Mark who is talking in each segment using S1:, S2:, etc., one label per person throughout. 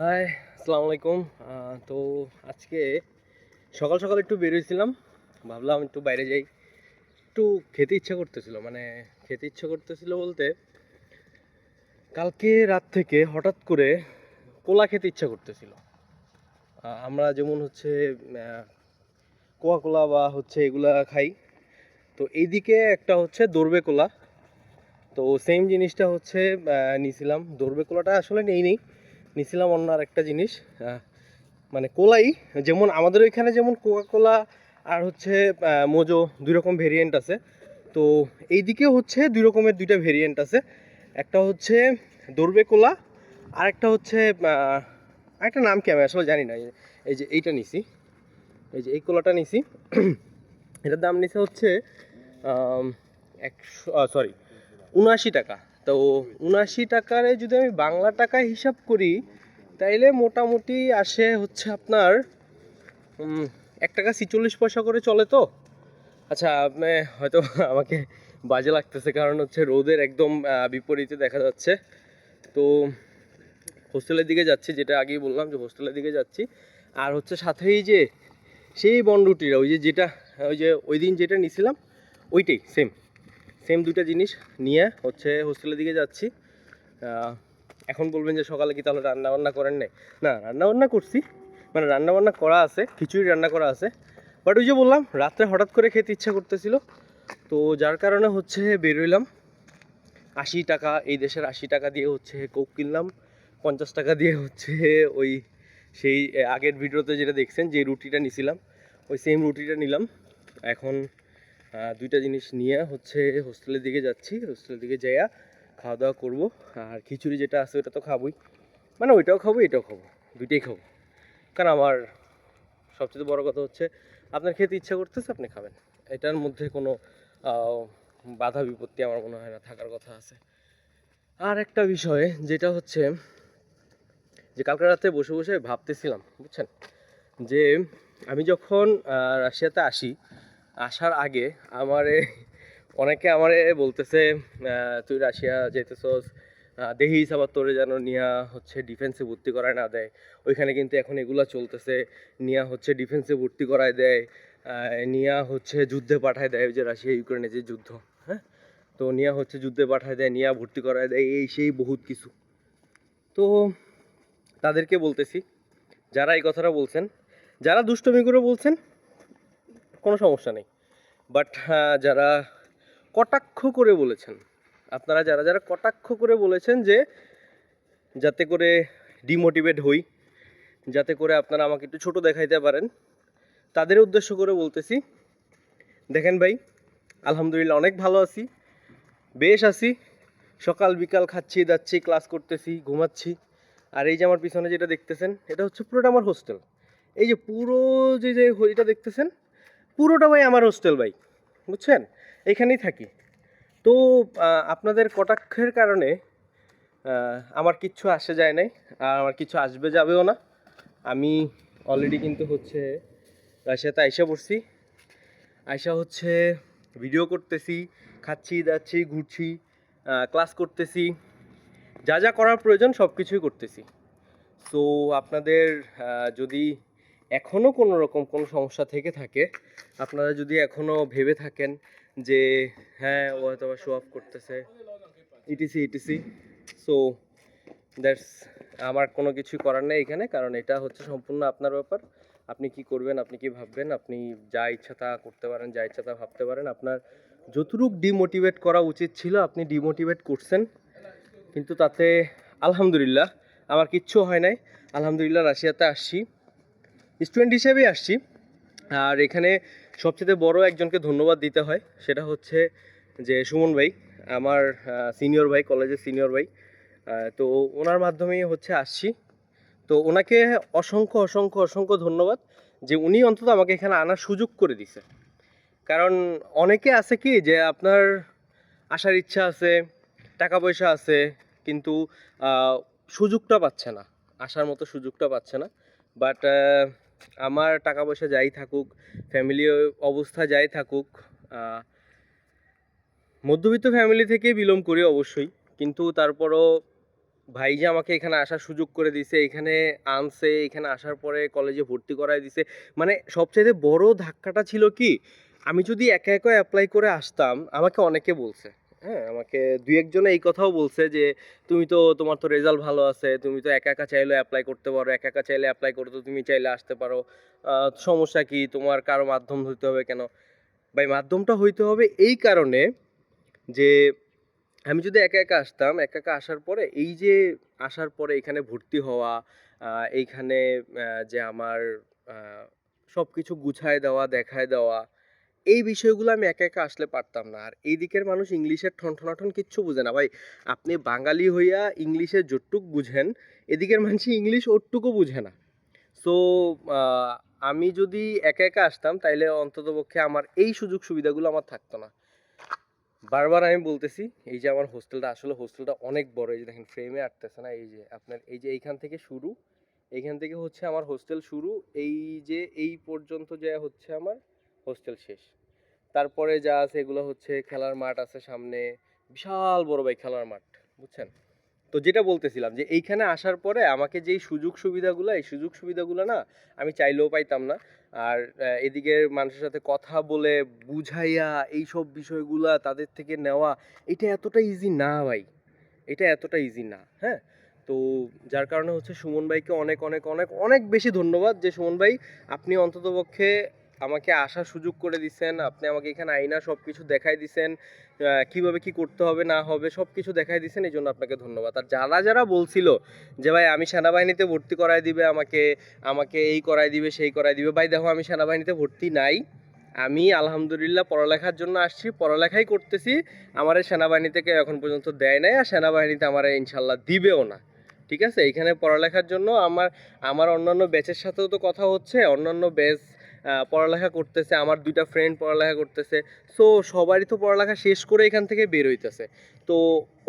S1: High আসসালামু আলাইকুম তো আজকে সকাল সকাল একটু বেরিয়েছিলাম ভাবলাম একটু বাইরে যাই। একটু খেতে ইচ্ছা করতেছিল মানে খেতে ইচ্ছা করতেছিল বলতে কালকে রাত থেকে হঠাৎ করে কোলা খেতে ইচ্ছা করতেছিল। আমরা যেমন হচ্ছে কোয়া কোলা বা হচ্ছে এগুলা খাই। তো এইদিকে একটা হচ্ছে দরবে কোলা। তো সেম জিনিসটা হচ্ছে নিয়েছিলাম দরবে কোলাটা আসলে নেই নেই। নিছিলাম অন্য আর একটা জিনিস মানে কোলাই, যেমন আমাদের ওইখানে যেমন কোকা কোলা আর হচ্ছে মোজো দুই রকম ভেরিয়েন্ট আছে। তো এইদিকে হচ্ছে দুই রকমের দুইটা ভেরিয়েন্ট আছে। একটা হচ্ছে দরবে কোলা আর একটা হচ্ছে আরেকটা নাম কি আমি আসলে জানি না, এই যে এইটা নিছি, এই যে এই কোলাটা নিছি। এটার দাম নিছে হচ্ছে একশো সরি উনআশি টাকা। তো উনআশি টাকারে যদি আমি বাংলা টাকায় হিসাব করি, তাইলে মোটামুটি আসে হচ্ছে আপনার এক টাকা ছিচল্লিশ পয়সা করে চলে তো। আচ্ছা আপনি হয়তো আমাকে বাজে লাগতেছে, কারণ হচ্ছে রোদের একদম বিপরীতে দেখা যাচ্ছে। তো হোস্টেলের দিকে যাচ্ছি, যেটা আগেই বললাম যে হোস্টেলের দিকে যাচ্ছি। আর হচ্ছে সাথেই যে সেই বনরুটিরা, ওই যে যেটা, ওই যে ওই দিন যেটা নিছিলাম, ওইটাই সেম সেম দুইটা জিনিস নিয়ে হচ্ছে হোস্টেলের দিকে যাচ্ছি। এখন বলবেন যে সকালে কি তাহলে রান্নাবান্না করেন নাই? না, রান্নাবান্না করছি। মানে রান্নাবান্না করা আছে, খিচুড়ি রান্না করা আছে। বাট ওই যে বললাম, রাত্রে হঠাৎ করে খেতে ইচ্ছা করতেছিল। তো যার কারণে হচ্ছে বেরোইলাম। আশি টাকা, এই দেশের আশি টাকা দিয়ে হচ্ছে কোক কিনলাম। পঞ্চাশ টাকা দিয়ে হচ্ছে ওই সেই আগের ভিডিওতে যেটা দেখছেন, যে রুটিটা নিছিলাম। ওই সেম রুটিটা নিলাম। এখন দুইটা জিনিস নিয়ে হচ্ছে হোস্টেলের দিকে যাচ্ছি, হোস্টেলের দিকে যাইয়া খাওয়া দাওয়া করব। আর খিচুড়ি যেটা আছে ওটা তো খাবোই। মানে ওইটাও খাব, এটাও খাব, দুইটাই খাব। কারণ আমার সবচেয়ে বড় কথা হচ্ছে, আপনার খেতে ইচ্ছা করতেছে আপনি খাবেন। এটার মধ্যে কোনো বাধা বিপত্তি আমার মনে হয় না, থাকার কথা আছে। আর একটা বিষয়, যেটা হচ্ছে যে কালকে রাতে বসে বসে ভাবতেছিলাম, বুঝছেন? যে আমি যখন রাশিয়াতে আসি আসার আগে আমারে, অনেকে আমারে বলতেছে তুই রাশিয়া যেতেছস দেখিস আবার তোরে যেন নিয়া হচ্ছে ডিফেন্সে ভর্তি করায় না দেয়। ওইখানে কিন্তু এখন এগুলা চলতেছে, নিয়া হচ্ছে ডিফেন্সে ভর্তি করায় দেয় নিয়া হচ্ছে যুদ্ধে পাঠায় দেয় যে রাশিয়া ইউক্রেনে যে যুদ্ধ হ্যাঁ? তো নিয়া হচ্ছে যুদ্ধে পাঠায় দেয়, নিয়া ভর্তি করায় দেয়, এই সেই বহুত কিছু। তো তাদেরকে বলতেছি, যারা এই কথাটা বলছেন, যারা দুষ্টমি করে বলছেন কোনো সমস্যা নেই। বাট যারা কটাক্ষ করে বলেছেন, আপনারা যারা যারা কটাক্ষ করে বলেছেন যে যাতে করে ডিমোটিভেট হই, যাতে করে আপনারা আমাকে একটু ছোট দেখাইতে পারেন, তাদের উদ্দেশ্য করে বলতেছি, দেখেন ভাই, আলহামদুলিল্লাহ অনেক ভালো আছি, বেশ আছি, সকাল বিকাল খাচ্ছি, যাচ্ছি ক্লাস করতেছি, ঘুমাচ্ছি, আর এই যে আমার পিছনে যেটা দেখতেছেন, এটা হচ্ছে পুরোটা আমার হোস্টেল এই যে পুরো যে যে এটা দেখতেছেন পুরোটা ভাই আমার হোস্টেল ভাই, বুঝছেন? এখানেই থাকি। তো আপনাদের কটাক্ষের কারণে আমার কিচ্ছু আসে যায় নাই, আর আমার কিছু আসবে যাবেও না। আমি অলরেডি কিন্তু হচ্ছে রাশিয়াতে আইসা পড়ছি। আইসা হচ্ছে ভিডিও করতেছি, খাচ্ছি, দাচ্ছি, ঘুরছি ক্লাস করতেছি। যা যা করার প্রয়োজন সব কিছুই করতেছি। সো আপনাদের যদি এখনও কোনো রকম কোনো সমস্যা থেকে থাকে। আপনারা যদি এখনও ভেবে থাকেন যে হ্যাঁ ও হয়তো বা শো অফ করতেছে। ইটিসি ইটিসি সো দ্যাটস আমার কোনো কিছু করার নেই এখানে, কারণ এটা হচ্ছে সম্পূর্ণ আপনার ব্যাপার। আপনি কি করবেন, আপনি কি ভাববেন, আপনি যা ইচ্ছা তা করতে পারেন, যা ইচ্ছা তা ভাবতে পারেন। আপনার যতটুক ডিমোটিভেট করা উচিত ছিল, আপনি ডিমোটিভেট করছেন। কিন্তু তাতে, আলহামদুলিল্লাহ, আমার কিচ্ছু হয় নাই। আলহামদুলিল্লাহ, রাশিয়াতে আসছি। স্টুডেন্ট হিসেবেই আসছি। আর এখানে সবচেয়ে বড় একজনকে ধন্যবাদ দিতে হয়, সেটা হচ্ছে যে সুমন ভাই, আমার সিনিয়র ভাই কলেজের সিনিয়র ভাই। তো ওনার মাধ্যমেই হচ্ছে আসছি। তো ওনাকে অসংখ্য অসংখ্য অসংখ্য ধন্যবাদ যে উনি অন্তত আমাকে এখানে আনার সুযোগ করে দিছে। কারণ অনেকে আছে কি যে আপনার আসার ইচ্ছা আছে টাকা পয়সা আছে, কিন্তু সুযোগটা পাচ্ছে না, আসার মতো সুযোগটা পাচ্ছে না। বাট আমার টাকা পয়সা যাই থাকুক ফ্যামিলি অবস্থা যাই থাকুক মধ্যবিত্ত ফ্যামিলি থেকে বিলং করি অবশ্যই, কিন্তু তারপরও ভাই যে আমাকে এখানে আসার সুযোগ করে দিছে এখানে আনছে, এখানে আসার পরে কলেজে ভর্তি করায় দিছে মানে সবচেয়ে বড় ধাক্কাটা ছিল কি, আমি যদি একা একা অ্যাপ্লাই করে আসতাম, আমাকে অনেকে বলছে। হ্যাঁ আমাকে দুই একজনে এই কথাও বলছে যে, তুমি তো, তোমার তো রেজাল্ট ভালো আছে, তুমি তো একা একা চাইলে অ্যাপ্লাই করতে পারো, একা একা চাইলে অ্যাপ্লাই করতে তুমি চাইলে আসতে পারো। সমস্যা কি? তোমার কারও মাধ্যম হইতে হবে কেন? ভাই, মাধ্যমটা হইতে হবে এই কারণে যে, আমি যদি একা একা আসতাম, একা একা আসার পরে এই যে, আসার পরে এখানে ভর্তি হওয়া এইখানে যে আমার সব কিছু গুছায় দেওয়া, দেখায় দেওয়া এই বিষয়গুলো আমি একা একা আসলে পারতাম না। আর এই দিকের মানুষ ইংলিশের ঠনঠনাঠন কিচ্ছু বুঝে না। ভাই, আপনি বাঙালি হইয়া ইংলিশে যতটুক বুঝেন, এদিকের মানুষ ইংলিশ ওটুকু বুঝে না। সো আমি যদি একা একা আসতাম, তাইলে অন্ততপক্ষে আমার এই সুযোগ সুবিধাগুলো আমার থাকতো না। বারবার আমি বলতেছি, এই যে আমার হোস্টেলটা, আসলে হোস্টেলটা অনেক বড়। এই যে দেখেন ফ্রেমে আটতেছে না, এই যে আপনার, এই যে এইখান থেকে শুরু, এইখান থেকে হচ্ছে আমার হোস্টেল শুরু। এই যে, এই পর্যন্ত যে হচ্ছে আমার হোস্টেল শেষ। তারপরে যা আছে এগুলো হচ্ছে খেলার মাঠ আছে সামনে বিশাল বড় ভাই খেলার মাঠ বুঝছেন? তো যেটা বলতেছিলাম যে এইখানে আসার পরে আমাকে যেই সুযোগ সুবিধাগুলো এই সুযোগ সুবিধাগুলো না আমি চাইলেও পাইতাম না। আর আহ, এদিকের মানুষের সাথে কথা বলে বুঝাইয়া এই সব বিষয়গুলা তাদের থেকে নেওয়া এটা এতটা ইজি না ভাই। এটা এতটা ইজি না হ্যাঁ? তো যার কারণে হচ্ছে সুমন ভাইকে অনেক অনেক অনেক অনেক বেশি ধন্যবাদ যে সুমন ভাই আপনি অন্ততপক্ষে আমাকে আসার সুযোগ করে দিছেন, আপনি আমাকে এখানে আইনা সব কিছু দেখাই দিছেন কীভাবে কি করতে হবে, না হবে সব কিছু দেখাই দিছেন এই জন্য আপনাকে ধন্যবাদ। আর যারা যারা বলছিল যে, ভাই, আমি সেনাবাহিনীতে ভর্তি করাই দিবে, আমাকে আমাকে এই করাই দিবে, সেই করাই দিবে, ভাই, দেখো, আমি সেনাবাহিনীতে ভর্তি নাই। আমি আলহামদুলিল্লাহ পড়ালেখার জন্য আসছি, পড়ালেখাই করতেছি, আমার সেনাবাহিনী থেকে এখন পর্যন্ত দেয় নাই, আর সেনাবাহিনীতে আমার ইনশাল্লাহ দিবেও না। ঠিক আছে? এখানে পড়ালেখার জন্য আমার আমার অন্যান্য ব্যাচের সাথেও তো কথা হচ্ছে, অন্যান্য ব্যাচ পড়ালেখা করতেছে, আমার দুইটা ফ্রেন্ড পড়ালেখা করতেছে। সো সবারই তো পড়ালেখা শেষ করে এখান থেকে বের হইতেছে। তো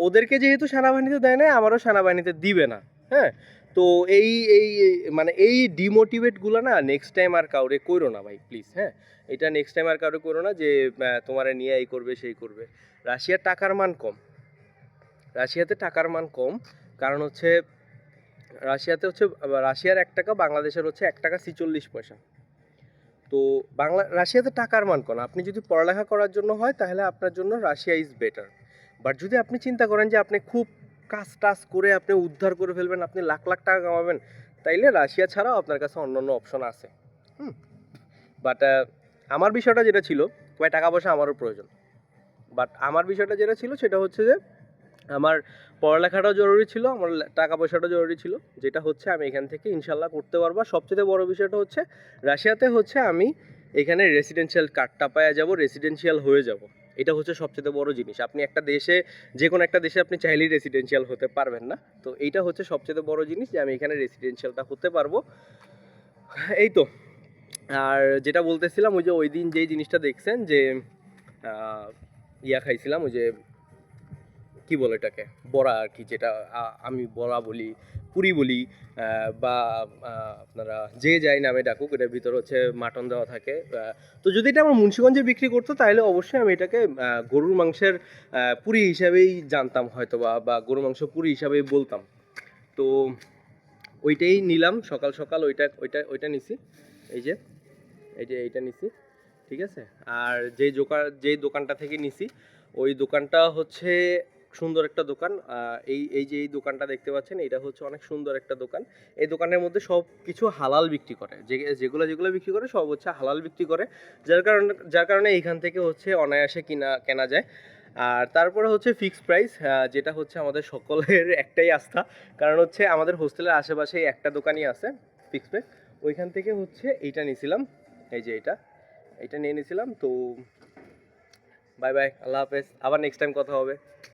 S1: ওদেরকে যেহেতু সেনাবাহিনীতে দেয় না আমারও সেনাবাহিনীতে দিবে না হ্যাঁ? তো এই এই মানে এই ডিমোটিভেটগুলো না নেক্সট টাইম আর কাউরে করো না ভাই প্লিজ হ্যাঁ? এটা নেক্সট টাইম আর কাউরে করো না যে তোমারে নিয়ে এই করবে, সেই করবে। রাশিয়ার টাকার মান কম। রাশিয়াতে টাকার মান কম, কারণ হচ্ছে, রাশিয়াতে হচ্ছে, রাশিয়ার এক টাকা, বাংলাদেশের হচ্ছে এক টাকা ছিচল্লিশ পয়সা। তো বাংলা, রাশিয়াতে টাকার মান কম। আপনি যদি পড়ালেখা করার জন্য হয়, তাহলে আপনার জন্য রাশিয়া ইজ বেটার বাট যদি আপনি চিন্তা করেন যে আপনি খুব কাজ টাজ করে আপনি উদ্ধার করে ফেলবেন, আপনি লাখ লাখ টাকা কামাবেন, তাইলে রাশিয়া ছাড়াও আপনার কাছে অন্যান্য অপশন আছে। হুম? বাট আমার বিষয়টা যেটা ছিল ভাই টাকা পয়সা আমারও প্রয়োজন। বাট আমার বিষয়টা যেটা ছিল, সেটা হচ্ছে যে আমার পড়ালেখাটাও জরুরি ছিল, আমার টাকা পয়সাটাও জরুরি ছিল, যেটা হচ্ছে আমি এখান থেকে ইনশাল্লাহ করতে পারব। সবচেয়ে বড় বিষয়টা হচ্ছে, রাশিয়াতে হচ্ছে আমি এখানে রেসিডেন্সিয়াল কার্ডটা পাওয়া যাব রেসিডেন্সিয়াল হয়ে যাব। এটা হচ্ছে সবচেয়ে বড় জিনিস। আপনি একটা দেশে যে কোনো একটা দেশে আপনি চাইলেই রেসিডেন্সিয়াল হতে পারবেন না। তো এইটা হচ্ছে সবচেয়ে বড় জিনিস যে আমি এখানে রেসিডেন্সিয়ালটা হতে পারব। এই তো। আর যেটা বলতেছিলাম, ওই যে ওই দিন যেই জিনিসটা দেখছেন যে ইয়া খাইছিলাম, ওই যে কি বলে এটাকে? বড়া আর কি, যেটা আমি বড়া বলি, পুরি বলি বা আপনারা যে যাই নামে ডাকুক, এটার ভিতরে হচ্ছে মাটন দেওয়া থাকে। তো যদি এটা আমার মুন্সিগঞ্জে বিক্রি করতো, তাহলে অবশ্যই আমি এটাকে গরুর মাংসের পুরি হিসাবেই জানতাম হয়তো বা বা গরুর মাংস পুরি হিসাবেই বলতাম। তো ওইটাই নিলাম, সকাল সকাল ওইটা ওইটা ওইটা নিছি। এই যে এই যে এইটা নিছি, ঠিক আছে? আর যেই দোকান যেই দোকানটা থেকে নিছি, ওই দোকানটা হচ্ছে সুন্দর একটা দোকান। এই এই যে এই দোকানটা দেখতে পাচ্ছেন, এটা হচ্ছে অনেক সুন্দর একটা দোকান। এই দোকানের মধ্যে সব কিছু হালাল বিক্রি করে। যে, যেগুলো যেগুলো বিক্রি করে সব হচ্ছে হালাল বিক্রি করে। যার কারণে যার কারণে এইখান থেকে হচ্ছে অনায়াসে কিনা, কেনা যায়। আর তারপরে হচ্ছে ফিক্সড প্রাইস যেটা হচ্ছে আমাদের সকলের একটাই আস্থা। কারণ হচ্ছে আমাদের হোস্টেলের আশেপাশেই একটা দোকানই আছে ফিক্সড প্রাইস ওইখান থেকে হচ্ছে এইটা নিয়েছিলাম। এই যে এটা এটা নিয়ে নিয়েছিলাম। তো বাই বাই আল্লাহ হাফেজ। আবার নেক্সট টাইম কথা হবে।